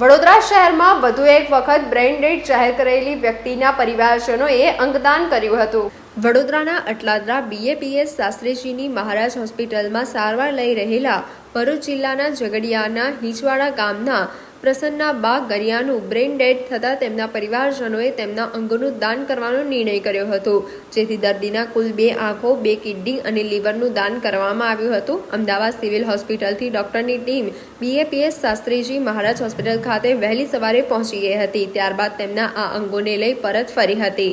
વડોદરા શહેરમાં વધુ એક વખત બ્રેઇન જાહેર કરેલી વ્યક્તિના પરિવારજનોએ અંગદાન કર્યું હતું. વડોદરાના અટલાદરા બીએપીએસ શાસ્ત્રીજીની મહારાજ હોસ્પિટલમાં સારવાર લઈ રહેલા ભરૂચ જિલ્લાના ઝઘડિયાના હિંચવાડા ગામના પ્રસન્ના બા ગરિયાનું બ્રેઇન ડેડ થતાં તેમના પરિવારજનોએ તેમના અંગોનું દાન કરવાનો નિર્ણય કર્યો હતો. જેથી દર્દીના કુલ બે આંખો, બે કિડની અને લીવરનું દાન કરવામાં આવ્યું હતું. અમદાવાદ સિવિલ હોસ્પિટલથી ડોક્ટરની team BAPS Shastriji Maharaj hospital ખાતે વહેલી સવારે પહોંચી ગઈ હતી. ત્યારબાદ તેમના આ અંગોને લઈ પરત ફરી હતી.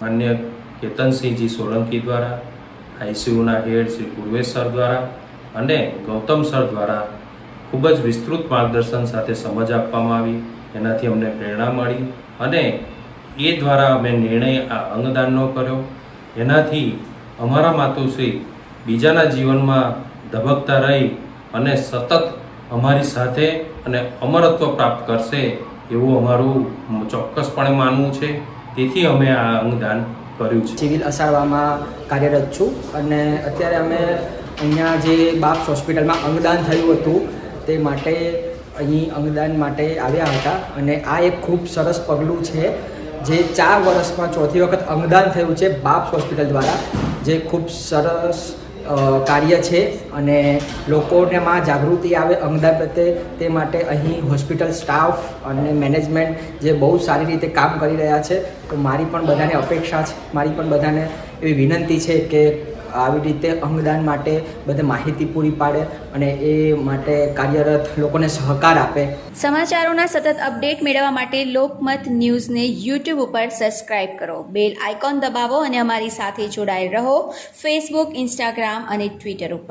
માન્ય કેતનસિંહજી સોલંકી દ્વારા આઈસીયુના હેડ શ્રી પૂર્વેશ સર દ્વારા અને ગૌતમ સર દ્વારા ખૂબ જ વિસ્તૃત માર્ગદર્શન સાથે સમજ આપવામાં આવી, એનાથી અમને પ્રેરણા મળી અને એ દ્વારા અમે નિર્ણય આ અંગદાનનો કર્યો. એનાથી અમારા માતુશ્રી બીજાના જીવનમાં ધબકતા રહી અને સતત અમારી સાથે અને અમરત્વ પ્રાપ્ત કરશે એવું અમારું ચોક્કસપણે માનવું છે. તેથી અમે આ અંગદાન કર્યું છે. સિવિલ અસાડવામાં કાર્યરત છું અને અત્યારે અમે અહીંયા જે બાપ્સ હોસ્પિટલમાં અંગદાન થયું હતું તે માટે અહીં અંગદાન માટે આવ્યા હતા. અને આ એક ખૂબ સરસ પગલું છે, જે ચાર વર્ષમાં ચોથી વખત અંગદાન થયું છે બાપ્સ હોસ્પિટલ દ્વારા. જે ખૂબ સરસ કાર્ય છે અને લોકોનેમાં જાગૃતિ આવે અંગદાન પ્રત્યે. તે માટે અહીં હોસ્પિટલ સ્ટાફ અને મેનેજમેન્ટ જે બહુ સારી રીતે કામ કરી રહ્યા છે. તો મારી પણ બધાને અપેક્ષા છે, મારી પણ બધાને એવી વિનંતી છે કે આવી રીતે અંગદાન માટે બધે માહિતી પૂરી પાડે અને એ માટે કાર્યરત લોકોને સહકાર આપે. સમાચારોના સતત અપડેટ મેળવવા માટે લોકમત ન્યૂઝને યુટ્યુબ ઉપર સબસ્ક્રાઇબ કરો. બેલ આઇકોન દબાવો અને અમારી સાથે જોડાયેલ રહો. ફેસબુક ઇન્સ્ટાગ્રામ અને ટ્વિટર ઉપર.